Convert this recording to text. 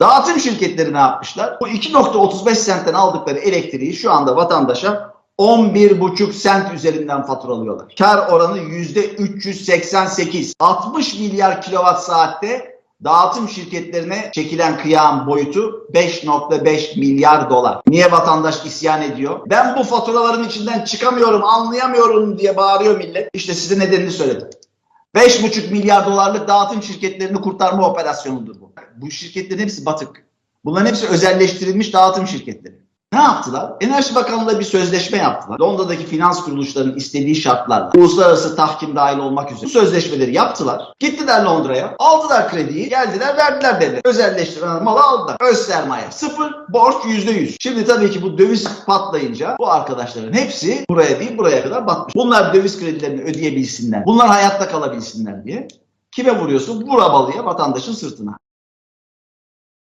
Dağıtım şirketleri ne yapmışlar? Bu 2.35 sentten aldıkları elektriği şu anda vatandaşa 11,5 sent üzerinden faturalıyorlar. Kar oranı %388. 60 milyar kilowatt saatte dağıtım şirketlerine çekilen kıyağın boyutu 5.5 milyar dolar. Niye vatandaş isyan ediyor? Ben bu faturaların içinden çıkamıyorum, anlayamıyorum diye bağırıyor millet. İşte size nedenini söyledim. 5,5 milyar dolarlık dağıtım şirketlerini kurtarma operasyonudur bu. Bu şirketlerin hepsi batık. Bunların hepsi özelleştirilmiş dağıtım şirketleri. Ne yaptılar? Enerji Bakanlığı'yla bir sözleşme yaptılar. Londra'daki finans kuruluşlarının istediği şartlarla uluslararası tahkim dahil olmak üzere bu sözleşmeleri yaptılar. Gittiler Londra'ya, aldılar krediyi, geldiler verdiler devlet. Özelleştiren malı aldılar. Öz sermaye sıfır, borç yüzde yüz. Şimdi tabii ki bu döviz patlayınca bu arkadaşların hepsi buraya değil buraya kadar batmış. Bunlar döviz kredilerini ödeyebilsinler. Bunlar hayatta kalabilsinler diye. Kime vuruyorsun? Vur vatandaşın sırtına.